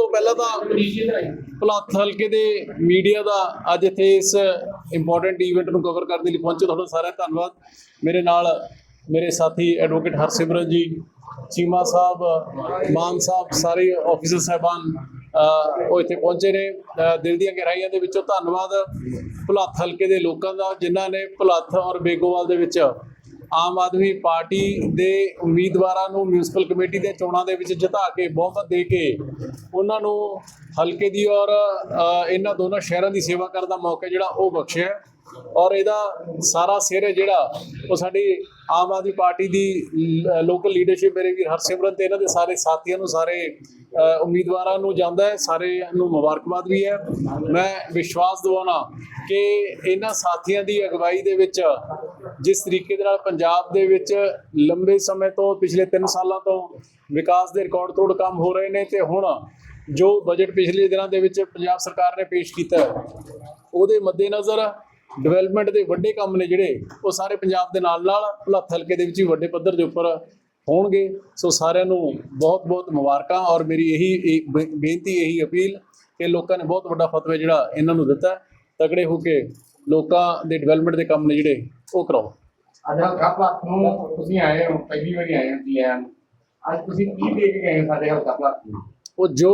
ਤੋਂ ਪਹਿਲਾਂ ਤਾਂ ਭਲੱਥ ਹਲਕੇ ਦੇ ਮੀਡੀਆ ਦਾ ਅੱਜ ਇੱਥੇ ਇਸ ਇੰਪੋਰਟੈਂਟ ਈਵੈਂਟ ਨੂੰ ਕਵਰ ਕਰਨ ਦੇ ਲਈ ਪਹੁੰਚੇ। ਤੁਹਾਡਾ ਸਾਰਿਆਂ ਦਾ ਧੰਨਵਾਦ। ਮੇਰੇ ਨਾਲ ਮੇਰੇ ਸਾਥੀ ਐਡਵੋਕੇਟ ਹਰਸਿਮਰਨ ਜੀ, ਚੀਮਾ ਸਾਹਿਬ, ਮਾਨ ਸਾਹਿਬ, ਸਾਰੇ ਆਫੀਸਰ ਸਾਹਿਬਾਨ ਉਹ ਇੱਥੇ ਪਹੁੰਚੇ ਨੇ। ਦਿਲ ਦੀਆਂ ਗਹਿਰਾਈਆਂ ਦੇ ਵਿੱਚੋਂ ਧੰਨਵਾਦ। ਭਲੱਥ ਹਲਕੇ ਦੇ ਲੋਕਾਂ ਦਾ, ਜਿਨ੍ਹਾਂ ਨੇ ਭਲੱਥ ਔਰ ਬੇਗੋਵਾਲ ਦੇ ਵਿੱਚ ਆਮ ਆਦਮੀ ਪਾਰਟੀ ਦੇ ਉਮੀਦਵਾਰਾਂ ਨੂੰ ਮਿਊਨਿਸਪਲ ਕਮੇਟੀ ਦੇ ਚੋਣਾਂ ਦੇ ਵਿੱਚ ਜਿਤਾ ਕੇ, ਬਹੁਮਤ ਦੇ ਕੇ ਉਹਨਾਂ ਨੂੰ ਹਲਕੇ ਦੀ ਔਰ ਇਹਨਾਂ ਦੋਨਾਂ ਸ਼ਹਿਰਾਂ ਦੀ ਸੇਵਾ ਕਰਨ ਦਾ ਮੌਕਾ ਜਿਹੜਾ ਉਹ ਬਖਸ਼ਿਆ ਔਰ ਇਹਦਾ ਸਾਰਾ ਸਿਰ ਹੈ ਜਿਹੜਾ ਉਹ ਸਾਡੀ ਆਮ ਆਦਮੀ ਪਾਰਟੀ ਦੀ ਲੋਕਲ ਲੀਡਰਸ਼ਿਪ ਮੇਰੇ ਵੀਰ ਹਰਸਿਮਰਨ ਤੇ ਇਹਨਾਂ ਦੇ ਸਾਰੇ ਸਾਥੀਆਂ ਨੂੰ, ਸਾਰੇ ਉਮੀਦਵਾਰਾਂ ਨੂੰ ਜਾਂਦਾ ਹੈ। ਸਾਰੇ ਨੂੰ ਮੁਬਾਰਕਬਾਦ ਵੀ ਹੈ। ਮੈਂ ਵਿਸ਼ਵਾਸ ਦਿਵਾਉਣਾ ਕਿ ਇਹਨਾਂ ਸਾਥੀਆਂ ਦੀ ਅਗਵਾਈ ਦੇ ਵਿੱਚ ਜਿਸ ਤਰੀਕੇ ਦੇ ਨਾਲ ਪੰਜਾਬ ਦੇ ਵਿੱਚ ਲੰਬੇ ਸਮੇਂ ਤੋਂ, ਪਿਛਲੇ 3 ਸਾਲਾਂ ਤੋਂ ਵਿਕਾਸ ਦੇ ਰਿਕਾਰਡ ਤੋੜ ਕੰਮ ਹੋ ਰਹੇ ਨੇ ਤੇ ਹੁਣ ਜੋ ਬਜਟ ਪਿਛਲੇ ਦਿਨਾਂ ਦੇ ਵਿੱਚ ਪੰਜਾਬ ਸਰਕਾਰ ਨੇ ਪੇਸ਼ ਕੀਤਾ ਉਹਦੇ ਮੱਦੇਨਜ਼ਰ ਡਿਵੈਲਪਮੈਂਟ ਦੇ ਵੱਡੇ ਕੰਮ ਨੇ ਜਿਹੜੇ, ਉਹ ਸਾਰੇ ਪੰਜਾਬ ਦੇ ਨਾਲ ਨਾਲ ਭਲੱਥ ਹਲਕੇ ਦੇ ਵਿੱਚ ਵੀ ਵੱਡੇ ਪੱਧਰ ਦੇ ਉੱਪਰ ਹੋਣਗੇ। ਸੋ ਸਾਰਿਆਂ ਨੂੰ ਬਹੁਤ ਬਹੁਤ ਮੁਬਾਰਕਾਂ ਔਰ ਮੇਰੀ ਇਹੀ, ਇਹ ਬੇ- ਬੇਨਤੀ, ਇਹੀ ਅਪੀਲ ਕਿ ਲੋਕਾਂ ਨੇ ਬਹੁਤ ਵੱਡਾ ਫਤਵਾ ਜਿਹੜਾ ਇਹਨਾਂ ਨੂੰ ਦਿੱਤਾ ਤਗੜੇ ਹੋ ਕੇ ਲੋਕਾਂ ਦੇ ਡਿਵੈਲਪਮੈਂਟ ਦੇ ਕੰਮ ਨੇ ਜਿਹੜੇ ਉਹ ਕਰਾਓ। ਅੱਜ ਹਲਕਾ ਨੂੰ ਤੁਸੀਂ ਆਏ ਹੋ ਪਹਿਲੀ ਵਾਰੀ ਆਏ ਹੋ ਪੀਐਮ ਅੱਜ ਤੁਸੀਂ ਕੀ ਦੇ ਕੇ ਗਏ ਸਾਡੇ ਹਲਕਾ ਪਲਾਟ ਨੂੰ? ਉਹ ਜੋ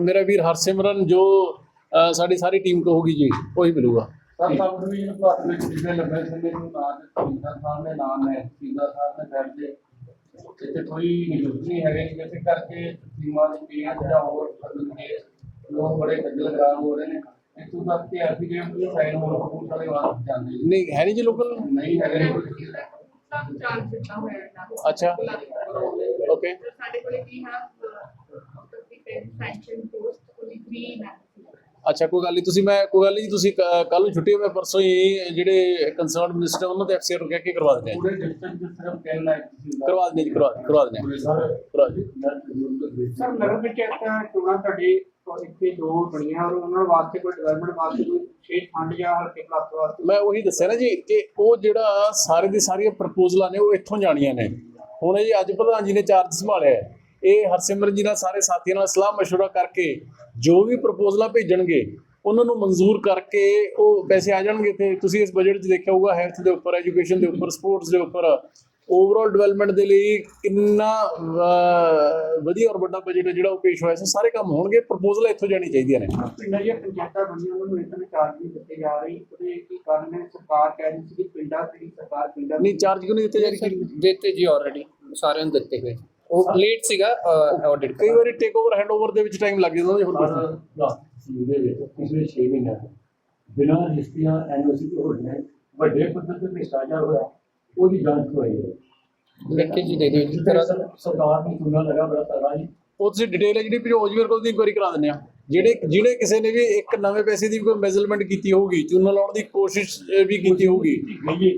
ਮੇਰਾ ਵੀਰ ਹਰਸਿਮਰਨ ਜੋ ਸਾਡੀ ਸਾਰੀ ਟੀਮ ਕਹੂਗੀ ਜੀ ਉਹੀ ਮਿਲੂਗਾ। ਸਰ ਸਭ ਨੂੰ ਇਹ ਪਲਾਟ ਵਿੱਚ ਜਿਹੜੇ ਲੰਬੇ ਸਮੇਂ ਤੋਂ ਨਾਂ ਦੇ ਸਿੰਦਰ ਸਾਹਿਬ ਦੇ ਨਾਮ ਹੈ ਸਿੰਦਰ ਸਾਹਿਬ ਦੇ ਬੈਠ ਦੇ ਇੱਥੇ ਕੋਈ ਨਿਯੁਕਤ ਨਹੀਂ ਹੈਗੇ ਜਿਵੇਂ ਕਰਕੇ ਸੀਮਾ ਦੀ ਪੀਆਂ ਜਾਂ ਹੋਰ ਅਦਲ ਕੇ ਲੋਕ ਬੜੇ ਖੱਜਲ ਖਰਾਬ ਹੋ ਰਹੇ ਨੇ। ਇੱਥੋਂ ਤੱਕ ਕਿ ਐਫੀਡੇਵਿਟ ਵੀ ਸਾਈਨ ਹੋਣ ਕੋਲ ਸਾਰੇ ਵਾਸਤੇ ਜਾਂਦੇ ਨੇ। ਨਹੀਂ ਹੈ ਨਹੀਂ ਜੀ ਲੋਕਲ? ਨਹੀਂ ਹੈਗੇ ਸਭ ਚਾਂਸ ਦਿੱਤਾ ਹੋਇਆ ਹੈ ਅੱਛਾ। ਓਕੇ। ਸਾਡੇ ਕੋਲੇ ਵੀ ਹੈ ਸੈਂਕਸ਼ਨ ਪੋਸਟ ਕੋਲੀ ਗ੍ਰੀਨ ਹੈ ਅੱਛਾ ਕੋਈ ਗੱਲ ਨਹੀਂ ਤੁਸੀਂ ਮੈਂ ਕੋਈ ਗੱਲ ਨਹੀਂ ਜੀ, ਤੁਸੀਂ ਕੱਲ ਨੂੰ ਛੁੱਟੀ ਹੋਵੇ ਪਰਸੋਂ ਹੀ ਜਿਹੜੇ ਕੰਸਰਨਡ ਮਿਨਿਸਟਰ ਉਹਨਾਂ ਦੇ ਅਫਸਰ ਨੂੰ ਕਹਿ ਕੇ ਕਰਵਾ ਦਿੰਦੇ ਆ? ਪੂਰੇ ਡਿਸਟ੍ਰਿਕਟ ਚ ਸਿਰਫ 10 ਲੱਖ ਤੁਸੀਂ ਕਰਵਾ ਦਿੰਦੇ ਜੀ ਕਰਵਾ ਕਰਵਾ ਦਿੰਦੇ ਆ। ਕਰਵਾ ਦਿੰਦੇ ਸਰ ਨਗਰ ਪੰਚਾਇਤਾਂ ਚੋਣਾਂ ਤੁਹਾਡੇ ਇੱਥੇ ਦੋ ਬਣੀਆਂ ਔਰ ਉਹਨਾਂ ਵਾਸਤੇ ਕੋਈ ਡਿਵੈਲਪਮੈਂਟ ਵਾਸਤੇ ਕੋਈ ਵਿਸ਼ੇਸ਼ ਫੰਡ ਜਾਂ ਹਲਕੇ ਪਲਾਸ ਵਾਸਤੇ ਮੈਂ ਉਹੀ ਦੱਸਿਆ ਨਾ ਜੀ ਕਿ ਉਹ ਜਿਹੜਾ ਸਾਰੇ ਦੀ ਸਾਰੀਆਂ ਪ੍ਰਪੋਜ਼ਲਾਂ ਨੇ ਉਹ ਇੱਥੋਂ ਜਾਣੀਆਂ ਨੇ ਹੁਣ ਇਹ ਜੀ ਅੱਜ ਪ੍ਰਧਾਨ ਜੀ ਨੇ ਚਾਰਜ ਸੰਭਾਲਿਆ ਹੈ। ਇਹ ਹਰਸਿਮਰਨ ਜੀ ਨਾਲ ਸਾਰੇ ਸਾਥੀਆਂ ਨਾਲ ਸਲਾਹ مشورہ ਕਰਕੇ ਜੋ ਵੀ ਪ੍ਰਪੋਜ਼ਲਾਂ ਭੇਜਣਗੇ ਉਹਨਾਂ ਨੂੰ ਮਨਜ਼ੂਰ ਕਰਕੇ ਉਹ ਪੈਸੇ ਆ ਜਾਣਗੇ ਤੇ ਤੁਸੀਂ ਇਸ ਬਜਟ 'ਚ ਦੇਖਿਆ ਹੋਊਗਾ ਹੈਲਥ ਦੇ ਉੱਪਰ ਐਜੂਕੇਸ਼ਨ ਦੇ ਉੱਪਰ ਸਪੋਰਟਸ ਦੇ ਉੱਪਰ ਓਵਰਆਲ ਡਿਵੈਲਪਮੈਂਟ ਦੇ ਲਈ ਕਿੰਨਾ ਵਧੀਆ ਔਰ ਵੱਡਾ ਬਜਟ ਹੈ ਜਿਹੜਾ ਉਹ ਪੇਸ਼ ਹੋਇਆ ਸੀ। ਸਾਰੇ ਕੰਮ ਹੋਣਗੇ ਪ੍ਰਪੋਜ਼ਲਾਂ ਇੱਥੋਂ ਜਾਣੀ ਚਾਹੀਦੀਆਂ ਨੇ। ਪਿੰਡਾਂ ਦੀਆਂ ਪੰਚਾਇਤਾਂ ਬਣੀਆਂ ਉਹਨਾਂ ਨੂੰ ਇਤਨੇ ਚਾਰਜ ਨਹੀਂ ਦਿੱਤੇ ਜਾ ਰਹੀ। ਉਹਦੇ ਕੀ ਕਾਰਨ ਹੈ ਸਰਕਾਰ ਕਹਿ ਰਹੀ ਸੀ ਕਿ ਪਿੰਡਾਂ ਦੀ ਸਰਕਾਰ ਪਿੰਡਾਂ ਨਹੀਂ ਚਾਰਜ ਕਿਉਂ ਨਹੀਂ ਦਿੱਤੇ ਜਾ ਰਹੇ? ਦਿੱਤੇ ਜੀ ਆਲਰੇਡੀ ਸਾਰਿਆਂ ਨੂੰ ਦਿੱਤੇ ਹੋਏ। ਉਹ ਲੇਟ ਸੀਗਾ ਆਡਿਟ ਕਈ ਵਾਰੀ ਟੇਕ ਓਵਰ ਹੈਂਡਓਵਰ ਦੇ ਵਿੱਚ ਟਾਈਮ ਲੱਗ ਜਾਂਦਾ ਜੀ ਹੋਰ ਕੁਛ ਨਹੀਂ। ਦੇ ਵਿੱਚ ਪਿਛਲੇ 6 ਮਹੀਨਿਆਂ ਤੋਂ। ਬਿਨਾਂ ਰਜਿਸਟਰੀਆਂ ਐਨਓਸੀ ਤੋਂ ਹੋਈਆਂ ਵੱਡੇ ਪੱਧਰ ਤੇ ਭ੍ਰਿਸ਼ਟਾਚਾਰ ਹੋਇਆ। ਉਹਦੀ ਜਾਂਚ ਕਰਵਾਈ ਹੈ ਲਿਖੇ ਜੀ ਦੇ ਦਿਓ ਜੀ। ਤਰ੍ਹਾਂ ਦਾ ਸਰਕਾਰ ਨੂੰ ਚੁਣਨਾ ਲਗਾ ਬੜਾ ਤਗੜਾ ਜੀ। ਉਹ ਤੁਸੀਂ ਡਿਟੇਲ ਹੈ ਜਿਹੜੀ ਭਜੋ ਜੀ ਮੇਰੇ ਕੋਲ ਦੀ ਇਨਕੁਆਇਰੀ ਕਰਾ ਦਿੰਦੇ ਆ। ਜਿਹੜੇ ਜਿਹੜੇ ਕਿਸੇ ਨੇ ਵੀ ਇੱਕ ਨਵੇਂ ਪੈਸੇ ਦੀ ਕੋਈ ਮੈਜ਼ਰਮੈਂਟ ਕੀਤੀ ਹੋਊਗੀ ਚੂਨਾ ਲਾਉਣ ਦੀ ਕੋਸ਼ਿਸ਼ ਵੀ ਕੀਤੀ ਹੋਊਗੀ।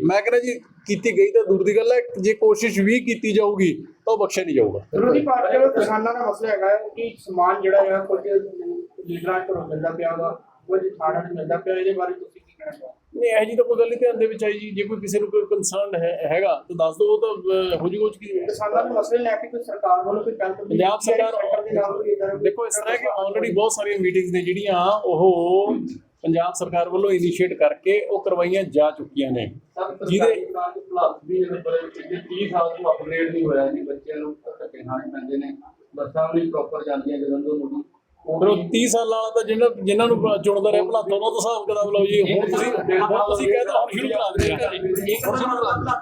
ਮੈਂ ਕਹਿੰਦਾ ਜੀ ਕੀਤੀ ਗਈ ਤਾਂ ਦੂਰ ਦੀ ਗੱਲ ਹੈ ਜੇ ਕੋਸ਼ਿਸ਼ ਵੀ ਕੀਤੀ ਜਾਊਗੀ ਤਾਂ ਬਖਸ਼ਿਆ ਨਹੀਂ ਜਾਊਗਾ। ਵਿਰੋਧੀ ਪਾਰਟੀ ਦਾ ਕਿਸਾਨਾਂ ਦਾ ਮਸਲਾ ਹੈਗਾ ਕਿ ਸਮਾਨ ਜਿਹੜਾ ਹੈ ਕੁਝ ਲੀਡਰਾਂ ਕੋਲੋਂ ਮਿਲਦਾ ਪਿਆ ਵਾ ਕੁਝ ਥਾੜਾਂ ਨੂੰ ਮਿਲਦਾ ਪਿਆ ਇਹਦੇ ਬਾਰੇ ਤੁਸੀਂ ਕੀ ਕਹਿਣਾ ਚਾਹੋਗੇ? ਨਹੀਂ ਇਹ ਜੀ ਤਾਂ ਕੋਈ ਗੱਲ ਨਹੀਂ ਧਿਆਨ ਦੇ ਵਿੱਚ ਆਈ ਜੀ। ਜੇ ਕੋਈ ਕਿਸੇ ਨੂੰ ਕੋਈ ਕੰਸਰਨ ਹੈ ਹੈਗਾ ਤਾਂ ਦੱਸ ਦਿਓ ਉਹ ਤਾਂ ਹੋ ਜੂਗਾ ਕੀ ਕਿਸਾਨਾਂ ਦੇ ਮਸਲੇ ਲੈ ਕੇ ਕੋਈ ਸਰਕਾਰ ਵੱਲੋਂ ਕੋਈ ਕਦਮੀ ਪੰਜਾਬ? ਸਰਕਾਰ ਦੇਖੋ ਇਸ ਤਰ੍ਹਾਂ ਕਿ ਆਲਰੇਡੀ ਬਹੁਤ ਸਾਰੀਆਂ ਮੀਟਿੰਗਸ ਨੇ ਜਿਹੜੀਆਂ ਉਹ ਪੰਜਾਬ ਸਰਕਾਰ ਵੱਲੋਂ ਇਨੀਸ਼ੀਏਟ ਕਰਕੇ ਉਹ ਕਰਵਾਈਆਂ ਜਾ ਚੁੱਕੀਆਂ ਨੇ। ਜਿਹਦੇ- ਪਲੱਸ ਵੀ ਇਹਦੇ ਪਰ ਪਿਛਲੇ 30 ਸਾਲ ਤੋਂ ਅਪਗ੍ਰੇਡ ਨਹੀਂ ਹੋਇਆ ਜੀ ਬੱਚਿਆਂ ਨੂੰ ਧੱਕੇ ਖਾਣੇ ਪੈਂਦੇ ਨੇ ਬੱਸਾਂ ਵੀ ਪ੍ਰੋਪਰ ਜਾਂਦੀਆਂ ਜਲੰਧਰ ਨੂੰ ਫਿਰ ਉਹ 30 ਸਾਲਾਂ ਵਾਲਾ ਤਾਂ ਜਿਹਨਾਂ ਜਿਨ੍ਹਾਂ ਨੂੰ ਚੁਣਦਾ ਰਿਹਾ ਭਲਾ ਉਹਨਾਂ ਤੋਂ ਹਿਸਾਬ ਕਿਤਾਬ ਲਓ ਜੀ। ਹੁਣ ਤੁਸੀਂ ਹੁਣ ਤੁਸੀਂ ਕਹਿੰਦੇ ਹੁਣ ਸ਼ੁਰੂ ਕਰਾ ਦਿੰਦੇ ਇੱਕ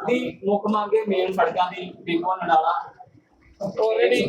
ਦੀ ਮੁੱਖ ਮੰਗੇ ਮੇਨ ਸੜਕਾਂ ਦੀ ਦੇਖੋ ਨਡਾਲਾ। ਆਲਰੇਡੀ